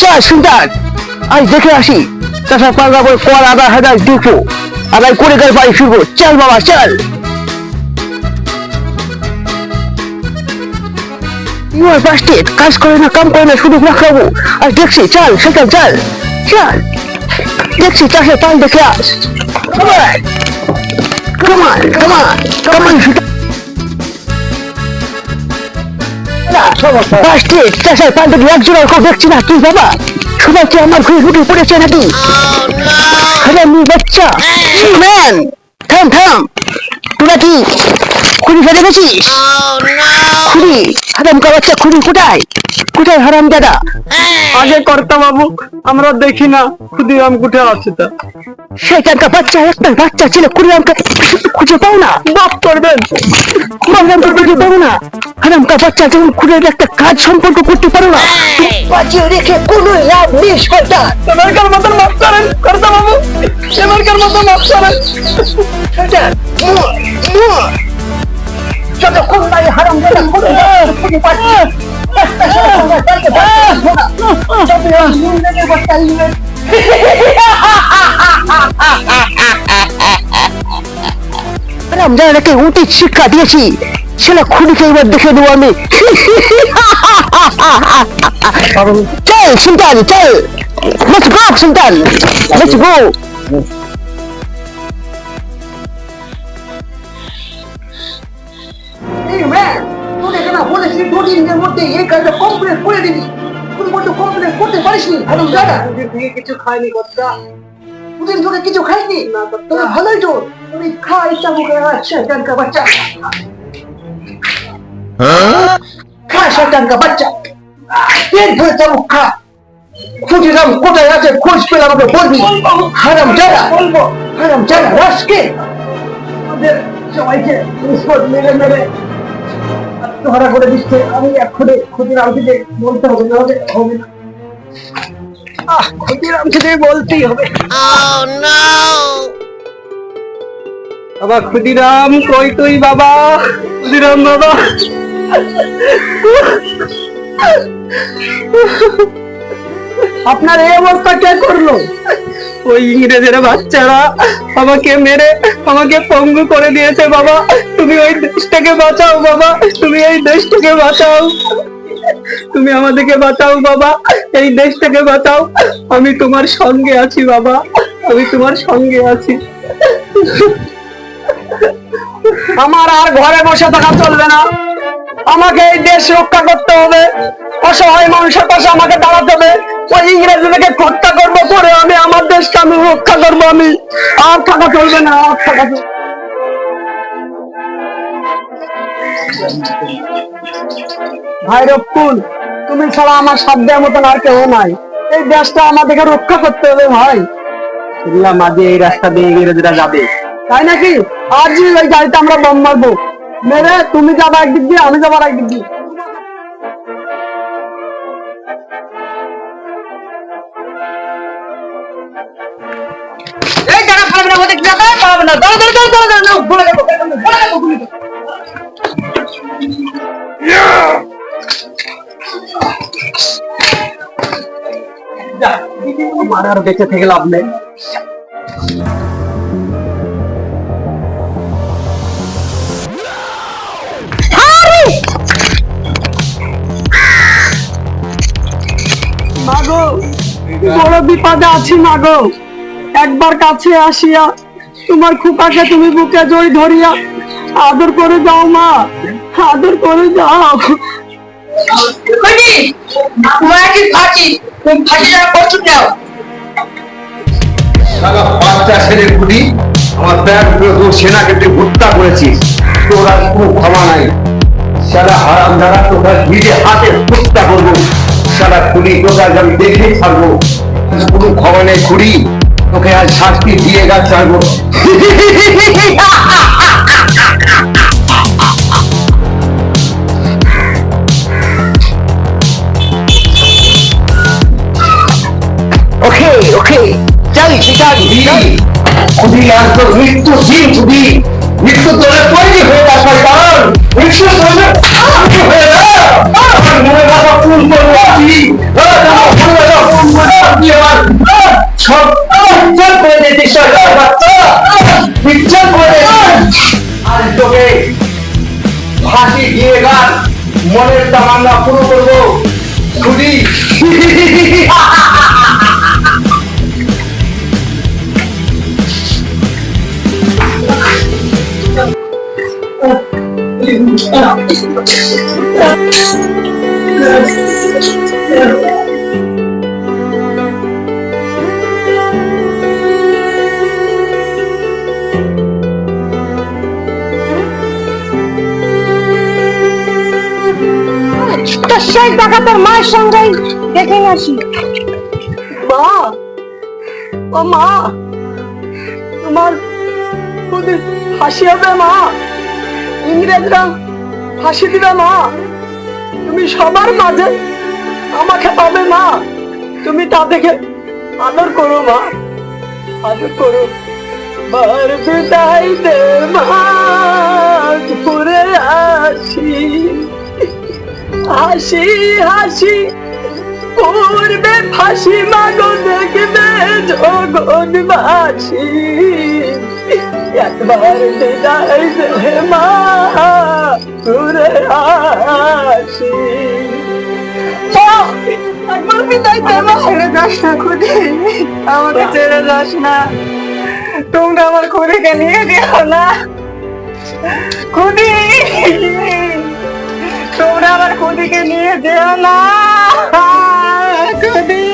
চল সুলতান আজ দেখে আসি চাষা পাঙ্গা বই কর আধা হাজার দুপো আদায় করে গেল বাড়ি ফিরবো চল বাবা চল ইউর বাস্টেড কাজ করে না কাম করে না শুধু না খাব আর দেখছি চল সুলতান চল চল দেখছি চাষের পাল দেখে Come on, come on, come on, চাষের দেখে কেউ দেখছি না। তুই বাবা সবাই কি আমার ঘুরে ঘুরে পড়েছে নাকি? আরে বাচ্চা। ম্যান থাম থাম। তোরা কি খুনি ফেলে গেছিস? খুনি? হারাম কা বাচ্চা খুনি কোথায়? কোথায় হারাম দাদা? আগে কর্তা বাবু আমরা দেখি না ক্ষুদিরাম কুঠে আছে তা। শয়তানকা বাচ্চা একটা বাচ্চা ছিল কুড়িরামকে খুঁজে পাও না। বাপ করবেন। কুড়িরামকে খুঁজে পাও না। হারাম কা বাচ্চা যখন খুঁড়ে একটা কাজ সম্পর্ক করতে পারো না বাজিয়ে রেখে কোনো লাভ নেই শয়তান। এবারকার মতন মাফ করেন কর্তা বাবু। এবারকার মতন মাফ করেন। মোর যতক্ষণ না হারাম দাদা কোনো লাভ খুঁজে পাচ্ছি একটা সময় তাকে বাঁচাতে না তবে আমি নিয়ে বাঁচাইলে রমজানকে উচিত শিক্ষা দিয়েছি। ছেলে খুনিকে এবার দেখে দেবো আমি। চল সুলতান চল। গো সুলতান। লেটস গো বলেছি দুদিনের মধ্যে এই কাজটা কমপ্লিট করে দিবি। তুই বলতো কমপ্লিট করতে পারিস নি? হারাম দাদা থেকে কিছু খায়নি কর্তা। দুদিন ধরে কিছু খাইনি? তোরা ভালোই তো। তুমি খা ইচ্ছা মুখে আচ্ছা জানকা বাচ্চা। খা শয়তান বাচ্চা। পেট ভরে চাবুক খা। খুঁজিলাম কোথায় আছে? খোঁজ পেলে আমাকে বলবি। হারাম যারা বলব। হারাম যারা রাসকে আমাদের সবাইকে মেরে মেরে আত্মহারা করে দিচ্ছে। আমি এক্ষুনি বলতে হবে নাহলে হবে না। আহ বলতেই হবে। বাবা ক্ষুদিরাম কই তুই বাবা? ক্ষুদিরাম বাবা। আপনার এই অবস্থা কে করল? ওই ইংরেজের বাচ্চারা আমাকে মেরে, আমাকে পঙ্গু করে দিয়েছে বাবা। তুমি ওই দেশটাকে বাঁচাও বাবা, তুমি এই দেশটাকে বাঁচাও। তুমি আমাদেরকে বাঁচাও বাবা, এই দেশটাকে বাঁচাও। আমি তোমার সঙ্গে আছি বাবা, আমি তোমার সঙ্গে আছি। আমার আর ঘরে বসে থাকা চলবে না। আমাকে এই দেশ রক্ষা করতে হবে। অসহায় মানুষের পাশে আমাকে দাঁড়াতে হবে। ওই ইংরেজদেরকে হত্যা করব পরে আমি আমার দেশকে আমি রক্ষা করব আমি। আর থাকা চলবে না আর থাকা চলবে ভাই রকুল তুমি ছাড়া আমার দেওয়ার মতন আর কেউ নাই। এই দেশটা আমাদেরকে রক্ষা করতে হবে ভাই। শুনলাম আজ এই রাস্তা দিয়ে ইংরেজরা যাবে। তাই নাকি? আজই ওই গাড়িতে আমরা বম মারবো। মেরে তুমি যাবা একদিক দিয়ে আমি যাবার একদিক দিয়ে। না দাঁড়া দাঁড়া দাঁড়া দাঁড়া দাঁড়া বলে দেবো বলে দেবো গুলি। যা, বেঁচে থেকে লাভ নেই। মাগো বড় বিপদে আছি মাগো। একবার কাছে আসিয়া তোমার খুপাকে তুমি বুকে জড়ি ধরিয়া আদর করে যাও মা আদর করে যাও ছেলে কুটি আমার ব্যাগ দু সেনাকে তুই হত্যা করেছিস। তোর আর কোনো ক্ষমা নাই। সারা হারাম দ্বারা তোরা নিজে হাতে হত্যা করব। সারা খুলি আমি দেখেই ছাড়বো। কোনো ক্ষমা নেই খুড়ি। তোকে আজ শাস্তি দিয়ে গা ছাড়বো ওকে। ওকে চল শিকার খুদি খুদি আর তোর মৃত্যু দিন খুদি? মৃত্যু তোরে তৈরি হয়ে যা শয়তান। মৃত্যু তৈরি হয়ে মনের তামান্না পুরো করব। খুদি দেখা তোর মায়ের সঙ্গেই দেখে আসি। মা, ও মা, তোমার ফাঁসি হবে মা। ইংরেজরা ফাঁসি দিবে মা। তুমি সবার মাঝে আমাকে পাবে মা। তুমি তাদেরকে আদর করো মা। আদর করো। বার বিদায় দে হাসি হাসি। পূর্বে ফাঁসি মাগো দেখবে জগৎবাসী একবার বিদায় দে মা ঘুরে আসি। একবার বিদায় দে মা। ছেড়ে যাস না খুদি আমাকে ছেড়ে যাস না। তোমরা আমার খুদিকে নিয়ে দিও না। খুদি। তোমরা আমার খুদিকে নিয়ে যেও না খুদি